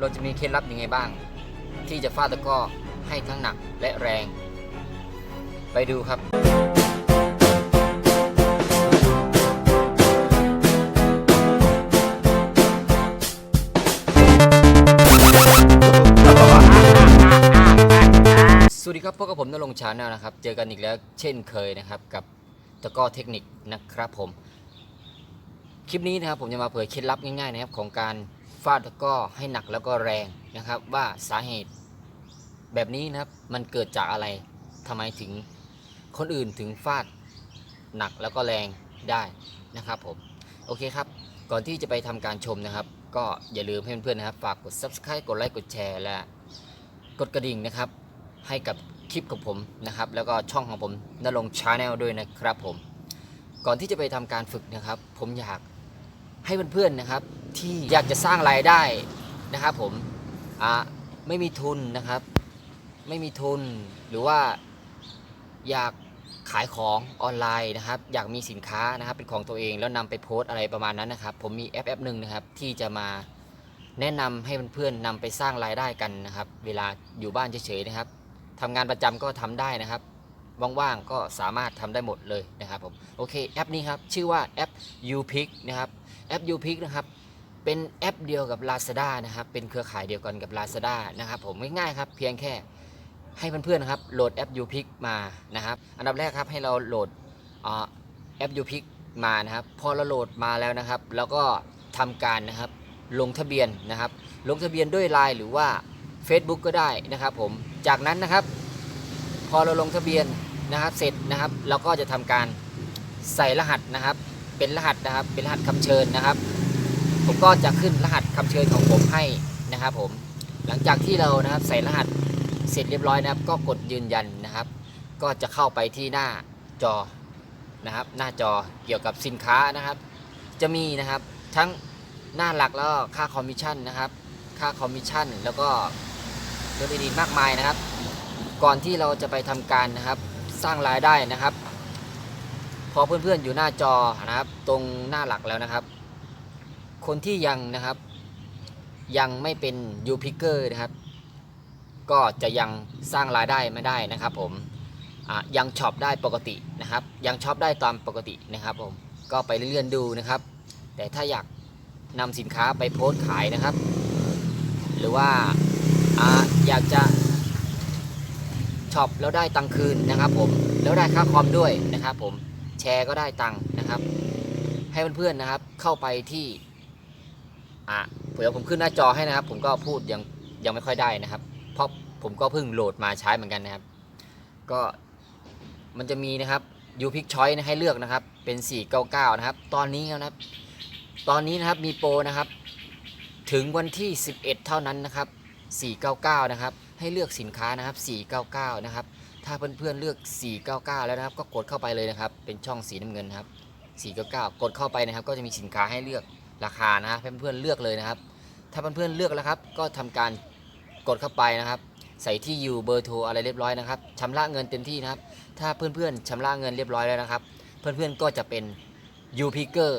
เราจะมีเคล็ดลับยังไงบ้าง ที่จะฟาดตะก้อให้ทั้งหนักและแรง ไปดูครับสวัสดีครับพบกับผมนรงชาแนลนะครับ เจอกันอีกแล้วเช่นเคยนะครับ กับตะก้อเทคนิคนะครับผม คลิปนี้นะครับผมจะมาเผยเคล็ดลับง่ายๆนะครับของการ ฟาดตะกร้อให้หนักแล้วก็แรงนะครับว่าสาเหตุแบบนี้นะครับมันเกิดจากอะไรทำไมถึงคนอื่นถึงฟาดหนักแล้วก็แรงได้นะครับผมโอเคครับ ก่อนที่จะไปทำการชมนะครับ ก็อย่าลืมให้เพื่อนๆนะครับ ฝากกด subscribe กดไลค์กดแชร์และกดกระดิ่งนะครับ ให้กับคลิปของผมนะครับ แล้วก็ช่องของผมนรงชาแนลด้วยนะครับผม ก่อนที่จะไปทำการฝึกนะครับ ผมอยากให้เพื่อนๆนะครับ ที่อยากจะสร้างรายได้นะครับผมอะไม่มีทุนนะครับ ไม่มีทุนหรือว่าอยากขายของออนไลน์นะครับ อยากมีสินค้านะครับเป็นของตัวเองแล้วนำไปโพสต์อะไรประมาณนั้นนะครับ ผมมีแอปแอปหนึ่งนะครับที่จะมาแนะนำให้เพื่อนๆนำไปสร้างรายได้กันนะครับ เวลาอยู่บ้านเฉยๆนะครับทำงานประจำก็ทำได้นะครับว่างๆก็สามารถทำได้หมดเลยนะครับผมโอเคแอปนี้ครับชื่อว่าแอป UPick นะครับแอป UPick นะครับ เป็นแอปเดียวกับ Lazada นะครับ เป็นเครือข่ายเดียวกันกับ Lazada นะครับผมง่ายๆครับเพียงแค่ให้เพื่อนๆนะครับโหลดแอป UPick มานะครับ อันดับแรกครับให้เราโหลดแอป UPick มานะครับ พอเราโหลดมาแล้วนะครับ แล้วก็ทำการนะครับลงทะเบียนนะครับ ลงทะเบียนด้วย Line หรือว่า Facebook ก็ได้นะครับผมจากนั้นนะครับ พอเราลงทะเบียนนะครับเสร็จนะครับ เราก็จะทำการใส่รหัสนะครับ เป็นรหัสนะครับ เป็นรหัสคำเชิญนะครับ ผมก็จะขึ้นรหัสคำเชิญของผมให้นะครับ ผมหลังจากที่เรานะครับใส่รหัสเสร็จเรียบร้อยนะครับ ก็กดยืนยันนะครับ ก็จะเข้าไปที่หน้าจอนะครับ หน้าจอเกี่ยวกับสินค้านะครับ จะมีนะครับทั้งหน้าหลักแล้วค่าคอมมิชชั่นนะครับ ค่าคอมมิชชั่นแล้วก็เรื่องดีๆมากมายนะครับ ก่อนที่เราจะไปทำการนะครับ สร้างรายได้นะครับ พอเพื่อนๆอยู่หน้าจอนะครับ ตรงหน้าหลักแล้วนะครับ คนที่ยังนะครับ ยังไม่เป็นยูพิเกอร์นะครับ ก็จะยังสร้างรายได้ไม่ได้นะครับ ผมยังช็อปได้ปกตินะครับ ยังช็อปได้ตามปกตินะครับ ผมก็ไปเลื่อนๆดูนะครับ แต่ถ้าอยากนำสินค้าไปโพสขายนะครับ หรือว่าออยากจะช็อปแล้วได้ตังค์คืนนะครับ ผมแล้วได้ค่าคอมด้วยนะครับ ผมแชร์ก็ได้ตังค์นะครับ ให้เพื่อนๆนะครับเข้าไปที่ อะเดี๋ยวผมขึ้นหน้าจอให้นะครับ ผมก็พูดยังยังไม่ค่อยได้นะครับ เพราะผมก็เพิ่งโหลดมาใช้เหมือนกันนะครับ ก็มันจะมีนะครับยูพิกชอยให้เลือกนะครับ เป็น 499 นะครับ ตอนนี้นะครับ ตอนนี้นะครับมีโปรนะครับ ถึงวันที่ 11 เท่านั้นนะครับ 499 นะครับ ให้เลือกสินค้านะครับ 499 นะครับ ถ้าเพื่อนๆเลือก 499 แล้วนะครับ ก็กดเข้าไปเลยนะครับ เป็นช่องสีน้ำเงินนะครับ 499 กดเข้าไปนะครับ ก็จะมีสินค้าให้เลือก ราคานะเพื่อนๆเลือกเลยนะครับ ถ้าเพื่อนๆเลือกแล้วครับ ก็ทำการกดเข้าไปนะครับ ใส่ที่อยู่เบอร์โทรอะไรเรียบร้อยนะครับชำระเงินเต็มที่นะครับ ถ้าเพื่อนๆชำระเงินเรียบร้อยแล้วนะครับ เพื่อนๆก็จะเป็น u p i c k e r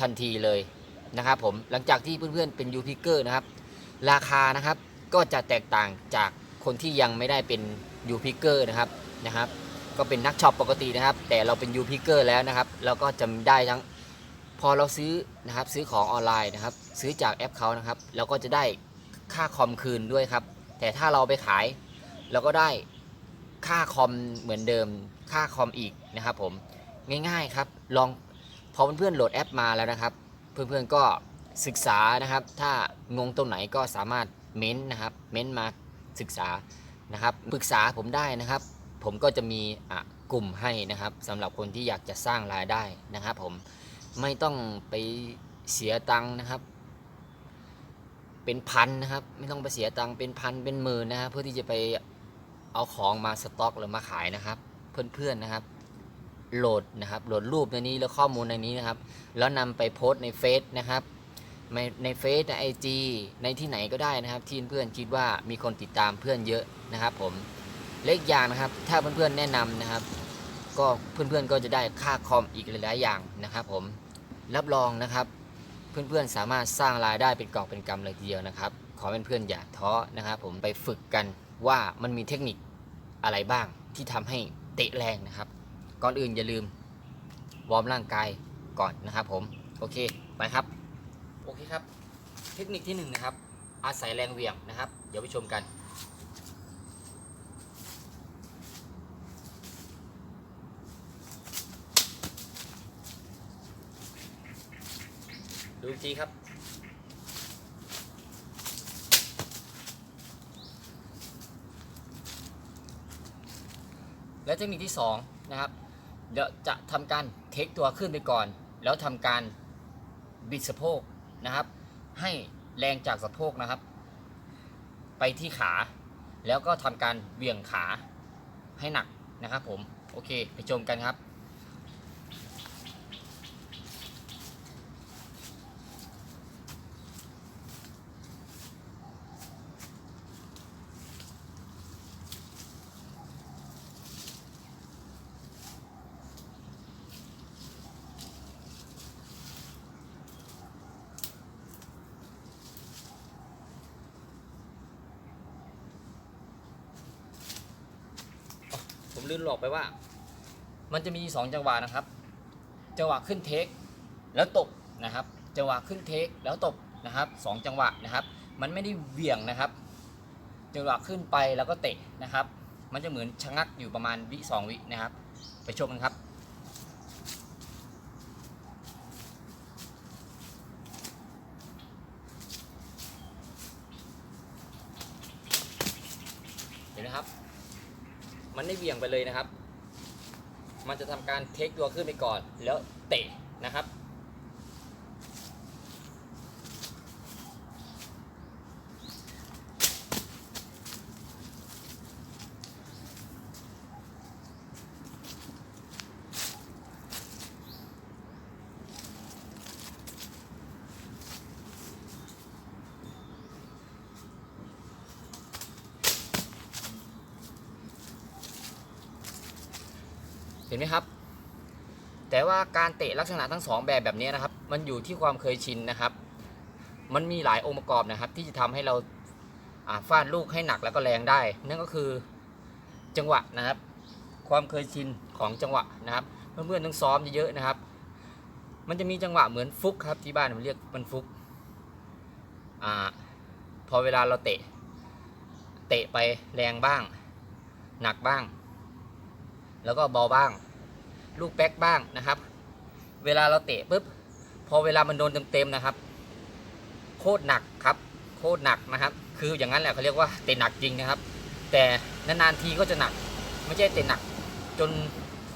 ทันทีเลยนะครับผมหลังจากที่เพื่อนๆเป็น u p i c k e r นะครับ ราคานะครับก็จะแตกต่างจากคนที่ยังไม่ได้เป็นยูพิเกอร์นะครับนะครับ ก็เป็นนักช็อปปกตินะครับ แต่เราเป็นยูพิเกอร์แล้วนะครับ เราก็จะได้ทั้ง พอเราซื้อนะครับซื้อของออนไลน์นะครับ ซื้อจากแอปเขานะครับเราก็จะได้ค่าคอมคืนด้วยครับ แต่ถ้าเราไปขายเราก็ได้ค่าคอมเหมือนเดิม ค่าคอมอีกนะครับ ผมง่ายๆครับ ลองพอเพื่อนๆโหลดแอปมาแล้วนะครับ เพื่อนๆก็ศึกษานะครับ ถ้างงตรงไหนก็สามารถเม้นต์นะครับ เม้นต์มาศึกษานะครับปรึกษาผมได้นะครับ ผมก็จะมีกลุ่มให้นะครับสำหรับคนที่อยากจะสร้างรายได้นะครับ ผม ไม่ต้องไปเสียตังค์นะครับ เป็นพันนะครับ ไม่ต้องไปเสียตังค์เป็นพันเป็นหมื่นนะครับเพื่อที่จะไปเอาของมาสต็อกหรือมาขายนะครับ เพื่อนๆนะครับ โหลดนะครับโหลดรูปในนี้แล้วข้อมูลในนี้นะครับ แล้วนำไปโพสต์ในเฟซนะครับในในเฟซในไอจีในที่ไหนก็ได้นะครับ ที่เพื่อนคิดว่ามีคนติดตามเพื่อนเยอะนะครับ ผมเล็กอย่างนะครับ ถ้าเพื่อนๆแนะนำนะครับ ก็เพื่อนๆก็จะได้ค่าคอมอีกหลายๆอย่างนะครับ ผมรับรองนะครับ เพื่อนๆสามารถสร้างรายได้เป็นกอบเป็นกำเลยทีเดียวนะครับ ขอเป็นเพื่อนๆอย่าท้อนะครับ ผมไปฝึกกันว่ามันมีเทคนิคอะไรบ้างที่ทำให้เตะแรงนะครับ ก่อนอื่นอย่าลืมวอร์มร่างกายก่อนนะครับ ผมโอเคไปครับโอเคครับ เทคนิคที่หนึ่งนะครับอาศัยแรงเหวี่ยงนะครับ เดี๋ยวไปชมกัน ดูอีกทีครับ และเทคนิคที่สองนะครับเดี๋ยวจะทำการเทคตัวขึ้นไปก่อน แล้วทำการบิดสะโพกนะครับ ให้แรงจากสะโพกนะครับ ไปที่ขา แล้วก็ทำการเหวี่ยงขาให้หนักนะครับผม โอเค ไปชมกันครับ ลืมหลอกไปว่า มันจะมี 2 จังหวะนะครับ จังหวะขึ้นเทคแล้วตบนะครับ จังหวะขึ้นเทคแล้วตบนะครับสองจังหวะนะครับ มันไม่ได้เหวี่ยงนะครับ จังหวะขึ้นไปแล้วก็เตะนะครับ มันจะเหมือนชะงักอยู่ประมาณวิสองวินะครับ ไปชมกันครับเห็นไหมครับ มันไม่เหวี่ยงไปเลยนะครับ มันจะทำการเทคตัวขึ้นไปก่อนแล้วเตะนะครับ เห็นไหมครับ แต่ว่าการเตะลักษณะทั้งสองแบบแบบนี้นะครับ มันอยู่ที่ความเคยชินนะครับ มันมีหลายองค์ประกอบนะครับ ที่จะทำให้เราอ่าฟาดลูกให้หนักแล้วก็แรงได้ นั่นก็คือจังหวะนะครับ ความเคยชินของจังหวะนะครับ เพื่อนๆต้องซ้อมเยอะๆนะครับ มันจะมีจังหวะเหมือนฟุกครับที่บ้านมันเรียกมันฟุกอ่าพอเวลาเราเตะ เตะไปแรงบ้าง หนักบ้าง แล้วก็เบาบ้าง ลูกแป๊กบ้างนะครับ เวลาเราเตะปุ๊บพอเวลามันโดนเต็มๆนะครับ โคตรหนักครับ โคตรหนักนะครับ คืออย่างนั้นแหละเขาเรียกว่าเตะหนักจริงนะครับ แต่นานๆทีก็จะหนัก ไม่ใช่เตะหนักจน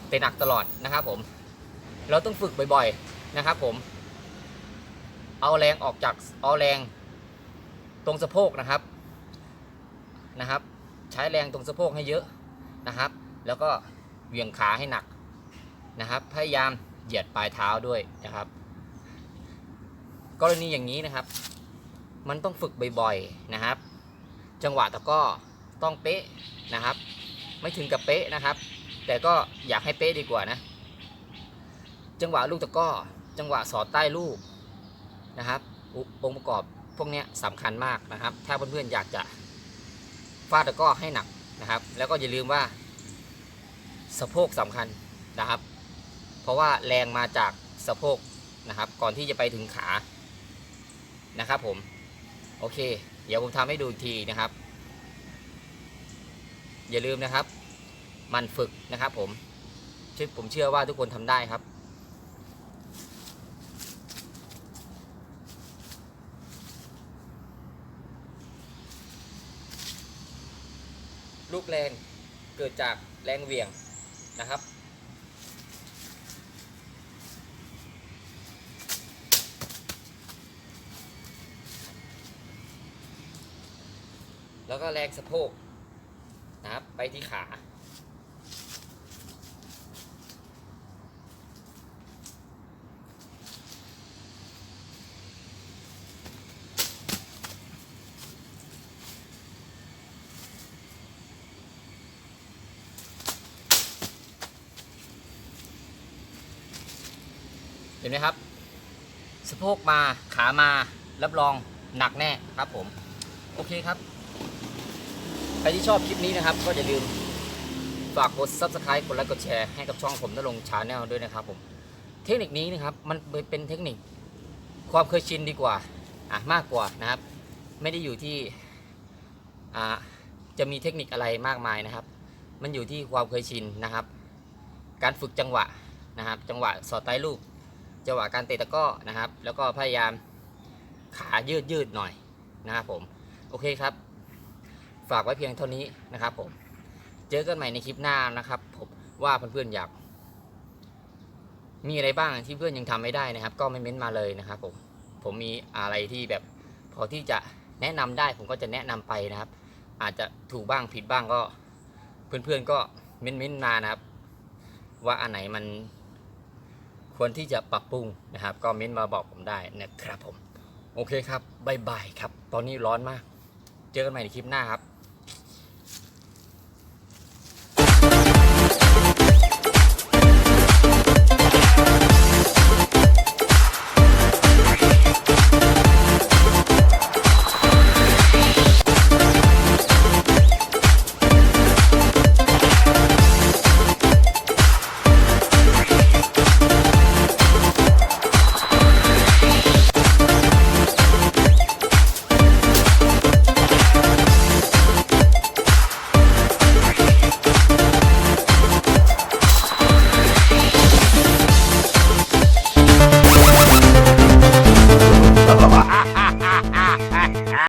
เตะหนักตลอดนะครับ ผม เราต้องฝึกบ่อยๆนะครับ ผม เอาแรงออกจากเอาแรงตรงสะโพกนะครับนะครับ ใช้แรงตรงสะโพกให้เยอะนะครับ แล้วก็ เวียงขาให้หนักนะครับ พยายามเหยียดปลายเท้าด้วยนะครับ กรณีอย่างนี้นะครับ มันต้องฝึกบ่อยๆนะครับ จังหวะตะก้อต้องเป๊ะนะครับ ไม่ถึงกับเป๊ะนะครับ แต่ก็อยากให้เป๊ะดีกว่านะ จังหวะลูกตะก้อ จังหวะสอดใต้ลูกนะครับองค์ประกอบพวกนี้สำคัญมากนะครับ ถ้าเพื่อนๆอยากจะฟาดตะก้อให้หนักนะครับ แล้วก็อย่าลืมว่า สะโพกสำคัญนะครับ เพราะว่าแรงมาจากสะโพกนะครับ ก่อนที่จะไปถึงขานะครับผม โอเค เดี๋ยวผมทำให้ดูอีกทีนะครับ อย่าลืมนะครับ มันฝึกนะครับผมชื่อผมเชื่อว่าทุกคนทำได้ครับ ลูกแรงเกิดจากแรงเหวี่ยง นะครับ แล้วก็แรงสะโพกนะครับ ไปที่ขา ห็นไหมครับสะโพกมาขามารับรองหนักแน่ครับผม โอเคครับ ใครที่ชอบคลิปนี้นะครับ ก็อย่าลืมฝากกด subscribe กดไลค์กดแชร์ให้กับช่องผมนรงชาแนลด้วยนะครับผมเทคนิคนี้นะครับมันเป็นเทคนิคความเคยชินดีกว่าอะมากกว่านะครับ ไม่ได้อยู่ที่อ่าจะมีเทคนิคอะไรมากมายนะครับ มันอยู่ที่ความเคยชินนะครับ การฝึกจังหวะนะครับ จังหวะสอดใต้ลูก จังหวะการเตะตะก้อนะครับ แล้วก็พยายามขายืดยืดหน่อยนะครับผมโอเคครับ ฝากไว้เพียงเท่านี้นะครับผมเจอกันใหม่ในคลิปหน้านะครับผมว่าเพื่อนๆอยาก มีอะไรบ้างที่เพื่อนยังทำไม่ได้นะครับ ก็ไม่เม้นต์มาเลยนะครับผมผมมีอะไรที่แบบพอที่จะแนะนำได้ผมก็จะแนะนำไปนะครับ อาจจะถูกบ้างผิดบ้างก็ เพื่อนๆก็เม้นต์มานะครับ ว่าอันไหนมัน ควรที่จะปรับปรุงนะครับ ก็เม้นมาบอกผมได้นะครับผม โอเคครับบายบายครับ ตอนนี้ร้อนมาก เจอกันใหม่ในคลิปหน้าครับ